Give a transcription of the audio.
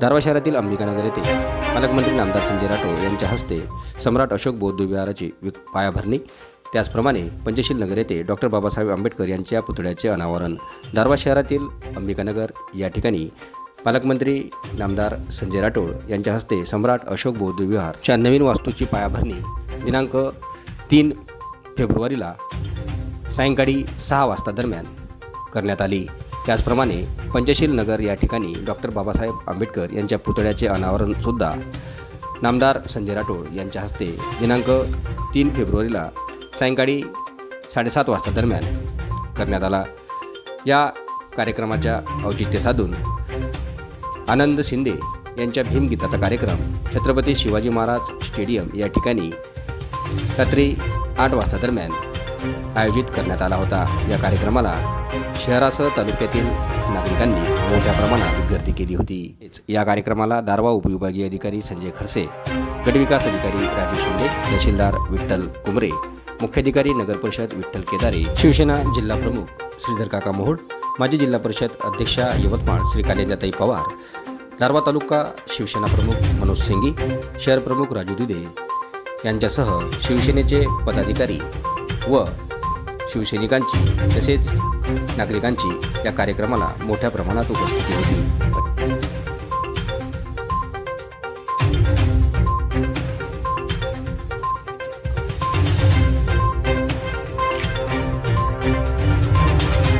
दारवा शहरातील अंबिकानगर येथे पालकमंत्री नामदार संजय राठोड यांच्या हस्ते सम्राट अशोक बौद्ध विहाराची पायाभरणी. त्याचप्रमाणे पंचशील नगर येथे डॉक्टर बाबासाहेब आंबेडकर यांच्या पुतळ्याचे अनावरण. धारवा शहरातील अंबिकानगर या ठिकाणी पालकमंत्री नामदार संजय राठोड यांच्या हस्ते सम्राट अशोक बौद्ध विहारच्या नवीन वास्तूची पायाभरणी दिनांक तीन फेब्रुवारीला सायंकाळी सहा वाजता दरम्यान करण्यात आली. त्याचप्रमाणे पंचशील नगर या ठिकाणी डॉक्टर बाबासाहेब आंबेडकर यांच्या पुतळ्याचे अनावरणसुद्धा नामदार संजय राठोड यांच्या हस्ते दिनांक तीन फेब्रुवारीला सायंकाळी साडेसात वाजता दरम्यान करण्यात आला. या कार्यक्रमाच्या औचित्य साधून आनंद शिंदे यांच्या भीमगीताचा कार्यक्रम छत्रपती शिवाजी महाराज स्टेडियम या ठिकाणी रात्री आठ वाजता दरम्यान आयोजित करण्यात आला होता. या कार्यक्रमाला शहरासह तालुक्यातील नागरिकांनी मोठ्या प्रमाणात गर्दी केली होती. या कार्यक्रमाला दारवा उपविभागीय अधिकारी संजय खडसे गटविकास अधिकारी राजेश शिंदे तहसीलदार विठ्ठल कुमरे मुख्याधिकारी नगर परिषद विठ्ठल केदारे शिवसेना जिल्हा प्रमुख श्रीधर काका मोहोळ माजी जिल्हा परिषद अध्यक्षा यवतमाळ श्री कालिंदाताई पवार दारवा तालुका शिवसेना प्रमुख मनोज सिंगी शहर प्रमुख राजू दुधे यांच्यासह शिवसेनेचे पदाधिकारी व शिवसैनिकांची तसेच नागरिकांची या कार्यक्रमाला मोठ्या प्रमाणात उपस्थिती होती.